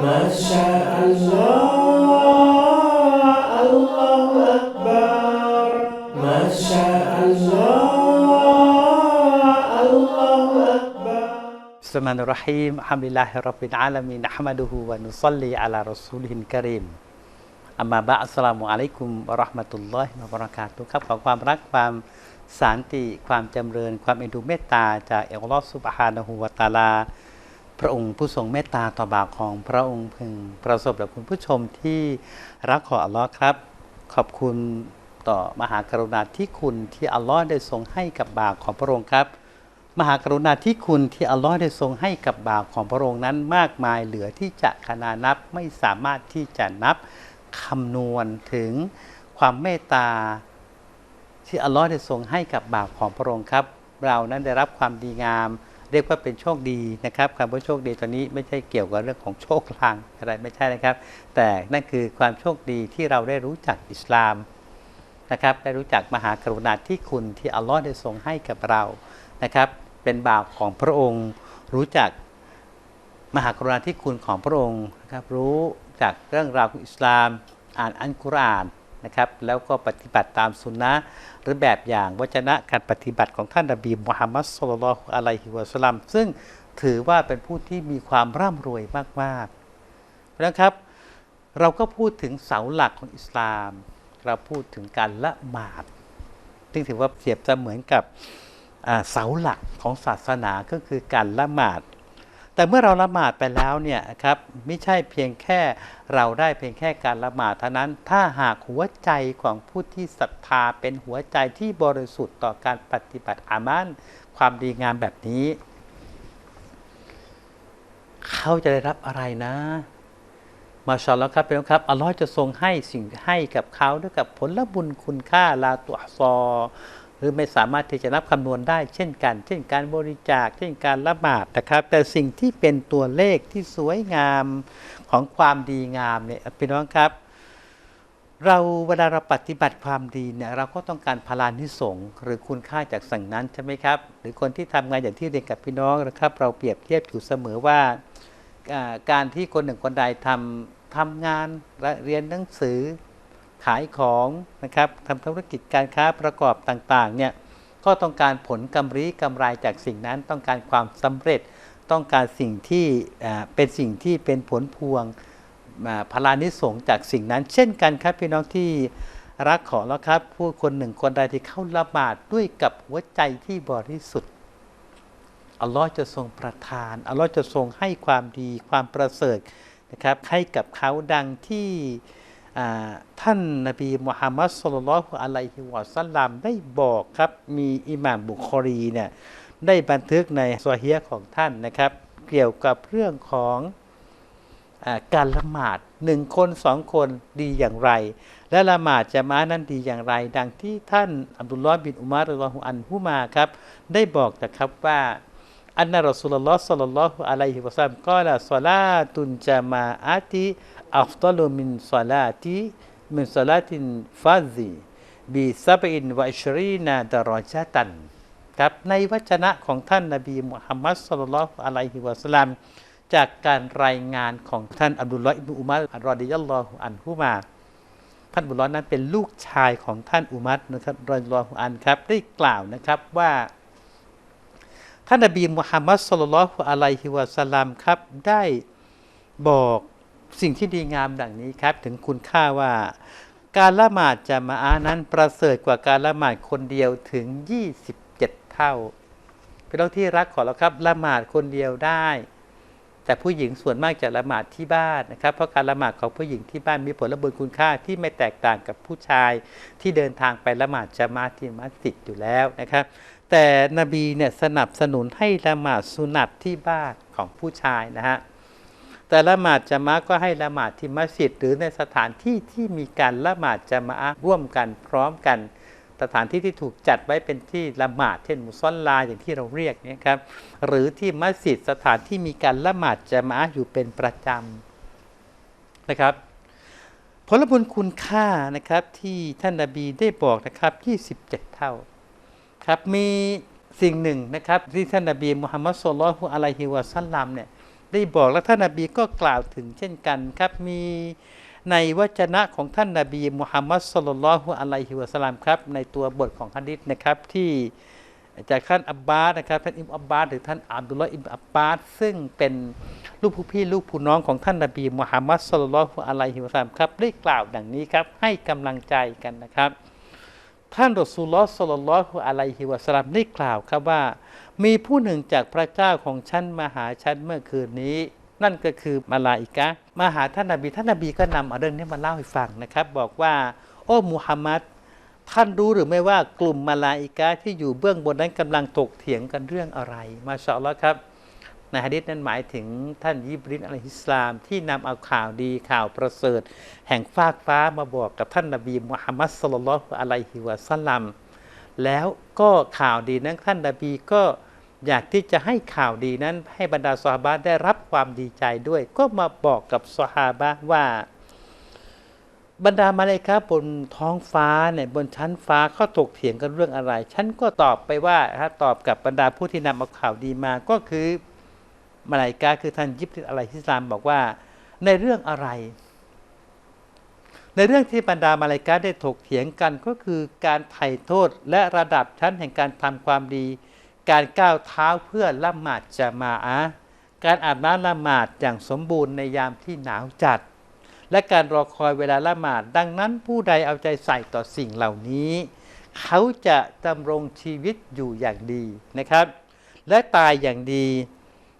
ما شاء الله الله أكبر ما شاء الله الله أكبر สมานรหีมฮัมดุลิลลาฮิรับบิลอาลามีนอะห์มะดุฮูวะนุซัลลีอะลารอซูลิฮิลกะรีมอัมมาบะอัสสลามุอะลัยกุมวะเราะห์มะตุลลอฮิวะบะเราะกาตุฮ์ครับขอความรักความสันติความจำเริญ ความเอ็นดูเมตตาจากอัลลอฮฺซุบฮานะฮูวะตะอาลา พระองค์ผู้ทรงเมตตาต่อบาวของพระองค์พึงประสบกับคุณผู้ชมที่รักของอัลลอฮ์ครับ ขอบคุณต่อมหากรุณาธิคุณที่อัลลอฮ์ได้ทรงให้กับบาวของพระองค์ครับ มหากรุณาธิคุณที่อัลลอฮ์ได้ทรงให้กับบาวของพระองค์นั้นมากมายเหลือที่จะขนานับไม่สามารถที่จะนับคำนวณถึงความเมตตาที่อัลลอฮ์ได้ทรงให้กับบาวของพระองค์ครับ เรานั้นได้รับความดีงาม เรียกว่าเป็นโชคดีนะครับคำว่าโชคดีตอนนี้ไม่ใช่เกี่ยวกับเรื่องของโชคลางอะไรไม่ใช่นะครับ แต่นั่นคือความโชคดีที่เราได้รู้จักอิสลามนะครับได้รู้จักมหากรุณาธิคุณที่อัลลอฮ์ได้ทรงให้กับเรานะครับ เป็นบ่าวของพระองค์ รู้จักมหากรุณาธิคุณของพระองค์นะครับรู้จากเรื่องราวของอิสลาม อ่านอัลกุรอาน นะครับ แล้วก็ปฏิบัติตามสุนนะหรือแบบอย่างวจนะการปฏิบัติของท่านนบีมุฮัมมัดสุลลัลอฮุอะลัยฮิวะสลัมซึ่งถือว่าเป็นผู้ที่มีความร่ำรวยมากๆเพราะฉะครับ เราก็พูดถึงเสาหลักของอิสลาม เราพูดถึงการละหมาดซึ่งถือว่าเปรียบเสมือนกับเสาหลักของศาสนาก็คือการละหมาด แต่เมื่อเราละหมาดไปแล้วเนี่ยครับไม่ใช่เพียงแค่เราได้เพียงแค่การละหมาดเท่านั้น ถ้าหากหัวใจของผู้ที่ศรัทธาเป็นหัวใจที่บริสุทธิ์ต่อการปฏิบัติอามันความดีงามแบบนี้ เขาจะได้รับอะไรนะมาชาลอฮ์ครับเป็นองครับอัลลอฮ์จะทรงให้สิ่งให้กับเขาด้วยกับผลบุญคุณค่าลาตุซอ หรือไม่สามารถที่จะนับคำนวณได้เช่นกัน เช่นการบริจาค เช่นการละหมาดนะครับ แต่สิ่งที่เป็นตัวเลขที่สวยงามของความดีงามเนี่ยพี่น้องครับ เราเวลาเราปฏิบัติความดีเนี่ยเราก็ต้องการพลานิสงหรือคุณค่าจากสิ่งนั้นใช่ไหมครับ หรือคนที่ทำงานอย่างที่เรียนกับพี่น้องนะครับ เราเปรียบเทียบอยู่เสมอว่าอ่าการที่คนหนึ่งคนใดทำทำงานและเรียนหนังสือ ขายของนะครับทำธุรกิจการค้าประกอบต่างๆเนี่ยก็ต้องการผลกำไรกำไรจากสิ่งนั้นต้องการความสำเร็จ ต้องการสิ่งที่เป็นสิ่งที่เป็นผลพวงพลานิสงจากสิ่งนั้น เช่นกันครับพี่น้องที่รักขอแล้วครับ ผู้คนหนึ่งคนใดที่เข้าละหมาดด้วยกับหัวใจที่บริสุทธิ์อัลลอฮ์จะทรงประทานอัลลอฮ์จะทรงให้ความดีความประเสริฐนะครับให้กับเขาดังที่ ท่านนบีมุฮัมมัดสุลลัลลอฮุอะลัยฮิวะสัลลัมได้บอกครับมีอิหม่ามบุคอรีเนี่ยได้บันทึกในซอฮียะของท่านนะครับ เกี่ยวกับเรื่องของอการละหมาดหนึ่งคนสองคนดีอย่างไร และละหมาดจะมานั้นดีอย่างไร ดังที่ท่านอับดุลลอฮ์บินอุมารรอฮุอันฮุมาครับ ได้บอกนะครับว่าอันนะรอสูลุลลอฮ์สัลลัลลอฮุอะลัยฮิวะซัลลัมกล่าวศอลาตุนจามาอาติ อัฟดัลุมินศอลาติมินศอลาตินฟาซีบีซับอินวะชรีนาดารอจาตันครับในวจนะของท่านนบีมุฮัมมัดสัลลัลอฮุอะลัยฮิวะซัลลัมจากการรายงานของท่านอับดุลลอฮ์อิบนุอุมารรอดิยัลลอฮุอันฮุมาท่านบุลอฮ์นั้นเป็นลูกชายของท่านอุมัรนะครับรอยลอฮุอันครับได้กล่าวนะครับว่า ท่านนบีมุฮัมมัดสุลลัลอฮุอะลัยฮิวะสลลัมครับได้บอก สิ่งที่ดีงามดังนี้ครับ ถึงคุณค่าว่า การละหมาดจะมาอานั้นประเสริฐกว่าการละหมาดคนเดียวถึง 27 เท่าพี่น้องที่รักขอเราครับละหมาดคนเดียวได้ แต่ผู้หญิงส่วนมากจะละหมาดที่บ้านนะครับ เพราะการละหมาดของผู้หญิงที่บ้านมีผลบุญคุณค่าที่ไม่แตกต่างกับผู้ชายที่เดินทางไปละหมาดจะมาที่มัสยิดอยู่แล้วนะครับ แต่นบีเนี่ยสนับสนุนให้ละหมาดสุนัตที่บ้านของผู้ชายนะฮะ แต่ละหมาดจะมาก็ให้ละหมาดที่มัสยิดหรือในสถานที่ที่มีการละหมาดจะมาร่วมกันพร้อมกัน สถานที่ที่ถูกจัดไว้เป็นที่ละหมาดเช่นมุซอลลาอย่างที่เราเรียกนี่ครับหรือที่มัสยิดสถานที่มีการละหมาดจะมาอยู่เป็นประจำนะครับผลบุญคุณค่านะครับที่ท่านนาบีได้บอกนะครับ 27 เท่าครับมีสิ่งหนึ่งนะครับที่ท่านนบีมุฮัมมัดสุลลัลฮุอะลัยฮิวะสัลลัมเนี่ย ได้บอกและท่านนบีก็กล่าวถึงเช่นกันครับมีในวจนะของท่านนบีมุฮัมมัดสุลลัลฮุอะลัยฮิวะสลลัมครับในตัวบทของฮะดิษนะครับที่จากท่านอับบาสนะครับท่านอิมอับบาสหรือท่านอับดุลลอฮ์อิบอับบาสซึ่งเป็นลูกผู้พี่ลูกผู้น้องของท่านนบีมุฮัมมัดสุลลัลฮุอะลัยฮิวะสลลัมครับได้กล่าวดังนี้ครับให้กำลังใจกันนะครับ ท่านรอซูลลอสลลัลลอฮุอะลัยฮิวะสลัมได้กล่าวครับว่า มีผู้หนึ่งจากพระเจ้าของฉันมาหาฉันเมื่อคืนนี้ นั่นก็คือมาลาอิกะมาหาท่านนบีท่านนบีก็นำเอาเรื่องนี้มาเล่าให้ฟังนะครับ บอกว่า โอ้มุฮัมมัดท่านรู้หรือไม่ว่ากลุ่มมาลาอิกะที่อยู่เบื้องบนนั้นกำลังถกเถียงกันเรื่องอะไร มาชาอัลลอฮ์ครับ ในฮะดิษนั้นหมายถึงท่านยิบรินอะลัยฮิสลาม ที่นำเอาข่าวดีข่าวประเสริฐ แห่งฟากฟ้ามาบอกกับท่านนบีมุฮัมมัดสลลัลลอฮุอะลัยฮิวะสัลลัมแล้วก็ข่าวดีนั้นท่านนบีก็อยากที่จะให้ข่าวดีนั้นให้บรรดาซอฮาบะได้รับความดีใจด้วย ก็มาบอกกับซอฮาบะว่า บรรดามาเลาอิกะฮ์บนท้องฟ้าเนี่ยบนชั้นฟ้าเขาถกเถียงกันเรื่องอะไร ฉันก็ตอบไปว่าครับตอบกับบรรดาผู้ที่นำเอาข่าวดีมาก็คือ มาลาอิกะฮ์คือท่านยิบริลอะลัยฮิสลามบอกว่า ในเรื่องอะไร ในเรื่องที่บรรดามาลาอิกะฮ์ได้ถกเถียงกันก็คือการไถ่โทษและระดับชั้นแห่งการทำความดี การก้าวเท้าเพื่อละหมาดจะมาอะการอาบน้ำละหมาดอย่างสมบูรณ์ในยามที่หนาวจัด และการรอคอยเวลาละหมาด ดังนั้นผู้ใดเอาใจใส่ต่อสิ่งเหล่านี้ เขาจะดำรงชีวิตอยู่อย่างดีนะครับ และตายอย่างดี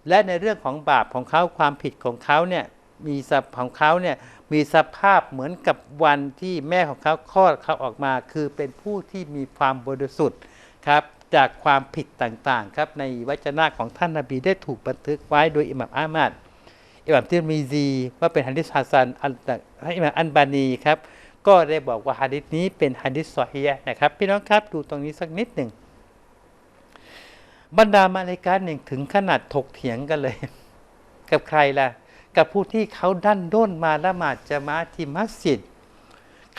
และในเรื่องของบาปของเขาความผิดของเขาเนี่ยมีสภาพของเขาเนี่ยมีสภาพเหมือนกับวันที่แม่ของเขาคลอดเขาออกมา คือเป็นผู้ที่มีความบริสุทธิ์ครับจากความผิดต่างๆครับในวจนะของท่านนาบีได้ถูกบันทึกไว้โดยอิหม่ามอามัดอิหม่ามติรมีซีว่าเป็นฮะดิษฮัสซันอันอิหม่ามอันบานีครับก็ได้บอกว่าฮะดิษนี้เป็นฮะดิษซอฮียะนะครับพี่น้องครับดูตรงนี้สักนิดหนึ่ง บรรดามาเลกาหนึ่งถึงขนาดถกเถียงกันเลย กับใครล่ะ กับผู้ที่เขาดันด้นมาละหมาดจะมาที่มัสยิด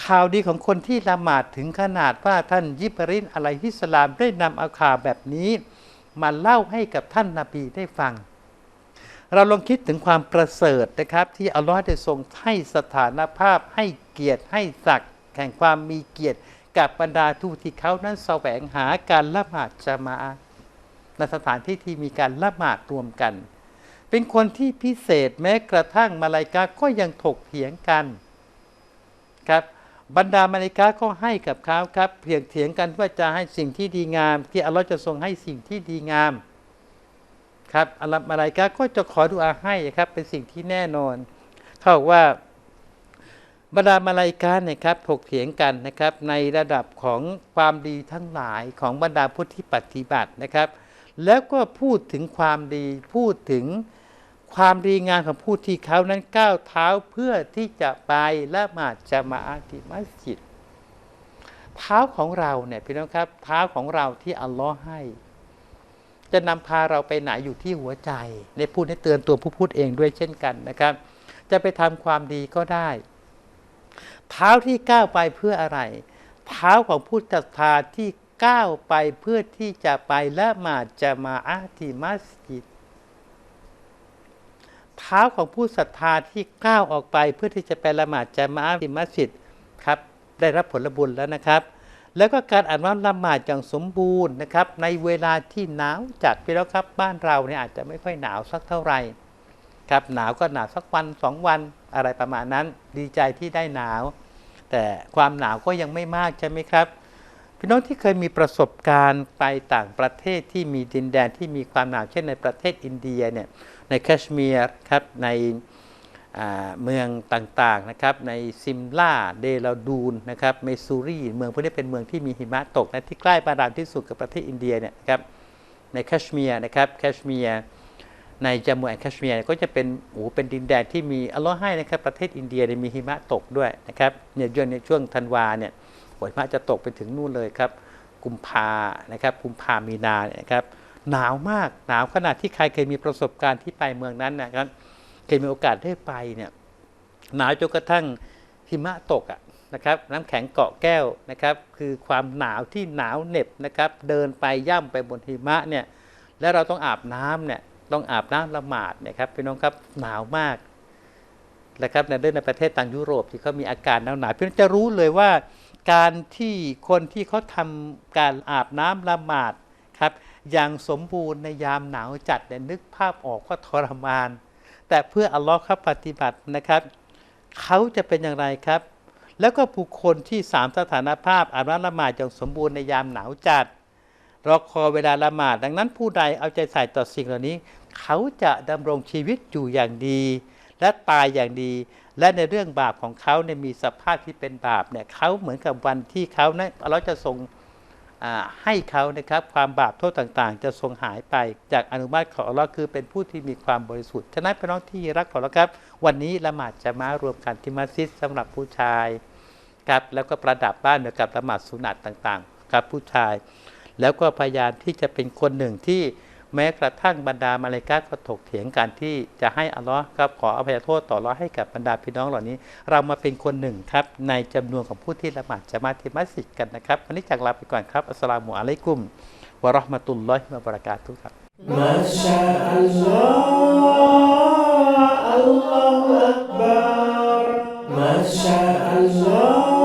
ข่าวดีของคนที่ละหมาดถึงขนาดว่าท่านยิบรินอะลัยฮิสลามได้นำเอาข่าวแบบนี้ มาเล่าให้กับท่านนาบีได้ฟัง เราลองคิดถึงความประเสริฐนะครับ ที่อัลลอฮ์ได้ทรงให้สถานภาพให้เกียรติให้ศักดิ์แห่งความมีเกียรติกับบรรดาทูตที่เขานั้นแสวงหาการละหมาดจะมา ในสถานที่ที่มีการละหมาดรวมกัน เป็นคนที่พิเศษแม้กระทั่งมาลายกาก็ยังถกเถียงกันครับบรรดามาลายกาก็ให้กับเขาครับเพียงเถียงกันว่าจะให้สิ่งที่ดีงาม ที่อัลลอฮ์จะทรงให้สิ่งที่ดีงามครับอัลลอฮ์มาลายกาก็จะขอดุอาให้ครับเป็นสิ่งที่แน่นอนเขาบอกว่าบรรดามาลายกาเนี่ยครับถกเถียงกันนะครับในระดับของความดีทั้งหลายของบรรดาผู้ที่ปฏิบัตินะครับ แล้วก็พูดถึงความดีพูดถึงความดีงามของผู้ที่เขานั้นก้าวเท้าเพื่อที่จะไปละหมาดจะมาอาติมัสยิด เท้าของเราเนี่ยพี่น้องครับ เท้าของเราที่อัลลอฮ์ให้ จะนำพาเราไปไหนอยู่ที่หัวใจในพูดให้เตือนตัวผู้พูดเองด้วยเช่นกันนะครับ จะไปทำความดีก็ได้ เท้าที่ก้าวไปเพื่ออะไร เท้าของผู้ศรัทธาที่ ก้าวไปเพื่อที่จะไปละหมาดจะมาอาติมัสยิดเท้าของผู้ศรัทธาที่ก้าวออกไปเพื่อที่จะไปละหมาดจะมาอาติมัสยิดครับได้รับผลบุญแล้วนะครับ แล้วก็การอ่านว่าละหมาดอย่างสมบูรณ์นะครับ ในเวลาที่หนาวจัดไปแล้วครับบ้านเราเนี่ยอาจจะไม่ค่อยหนาวสักเท่าไหร่ครับหนาวก็หนาวสักวันสองวันอะไรประมาณนั้น ดีใจที่ได้หนาว แต่ความหนาวก็ยังไม่มากใช่ไหมครับ พี่น้องที่เคยมีประสบการณ์ไปต่างประเทศที่มีดินแดนที่มีความหนาวเช่นในประเทศอินเดียเนี่ยในแคชเมียร์ครับในเมืองต่างๆนะครับในซิมลาเดลาดูนนะครับเมซูรีเมืองพวกนี้เป็นเมืองที่มีหิมะตกนะที่ใกล้บาดาลที่สุดกับประเทศอินเดียเนี่ยครับในแคชเมียร์นะครับแคชเมียร์ในจามูแอนแคชเมียร์ก็จะเป็นโอ้เป็นดินแดนที่มีอัลลอฮ์ให้นะครับประเทศอินเดียมีหิมะตกด้วยนะครับเนี่ยช่วงในช่วงธันวาเนี่ย นหิมะจะตกไปถึงนู่นเลยครับ กุมภานะครับกุมภามีนาเนี่ยครับหนาวมากหนาวขนาดที่ใครเคยมีประสบการณ์ที่ไปเมืองนั้นนะครับเคยมีโอกาสได้ไปเนี่ยหนาวจนกระทั่งหิมะตกอะนะครับน้ำแข็งเกาะแก้วนะครับคือความหนาวที่หนาวเหน็บนะครับเดินไปย่ำไปบนหิมะเนี่ยแล้วเราต้องอาบน้ำเนี่ยต้องอาบน้ำละหมาดนะครับพี่น้องครับหนาวมากนะครับในเรื่องในประเทศต่างยุโรปที่เขามีอาการหนาวหนาวพี่น้องจะรู้เลยว่า การที่คนที่เขาทำการอาบน้ำละหมาดครับอย่างสมบูรณ์ในยามหนาวจัดเนี่ยนึกภาพออกว่าทรมาน แต่เพื่ออัลลอฮ์ครับปฏิบัตินะครับเขาจะเป็นอย่างไรครับ แล้วก็บุคคลที่สามสถานภาพอาบน้ำละหมาดอย่างสมบูรณ์ในยามหนาวจัดรอคอยเวลาละหมาดดังนั้นผู้ใดเอาใจใส่ต่อสิ่งเหล่านี้ เขาจะดำรงชีวิตอยู่อย่างดี และตายอย่างดี และในเรื่องบาปของเขาเนี่ยมีสภาพที่เป็นบาปเนี่ยเขาเหมือนกับวันที่เขาเนี่ยเราจะทรงให้เขานะครับความบาปโทษต่างๆ จะทรงหายไปจากอนุมาตของอัลลอฮ์คือเป็นผู้ที่มีความบริสุทธิ์ฉะนั้นพี่น้องที่รักของเราครับ วันนี้ละหมาดจะมารวมกันที่มัสยิดสำหรับผู้ชายครับแล้วก็ประดับบ้านเกี่ยวกับละหมาดสุนัตต่างๆ ครับผู้ชาย แล้วก็พยายามที่จะเป็นคนหนึ่งที่ แม้กระทั่งบรรดามาเลกาก็ถกเถียงการที่จะให้อัลลอฮ์ครับขออภัยโทษต่อร้อให้กับบรรดาพี่น้องเหล่านี้ เรามาเป็นคนหนึ่งครับในจำนวนของผู้ที่ละหมาดจะมาที่มัสยิดกันนะครับวันนี้จากลาไปก่อนครับอัสลามุอะลัยกุมวะราะห์มะตุลลอฮิวะบะเราะกาตุฮ์ครับมาชาอัลลอฮ์อัลลอฮ์อักบาร์มาชาอั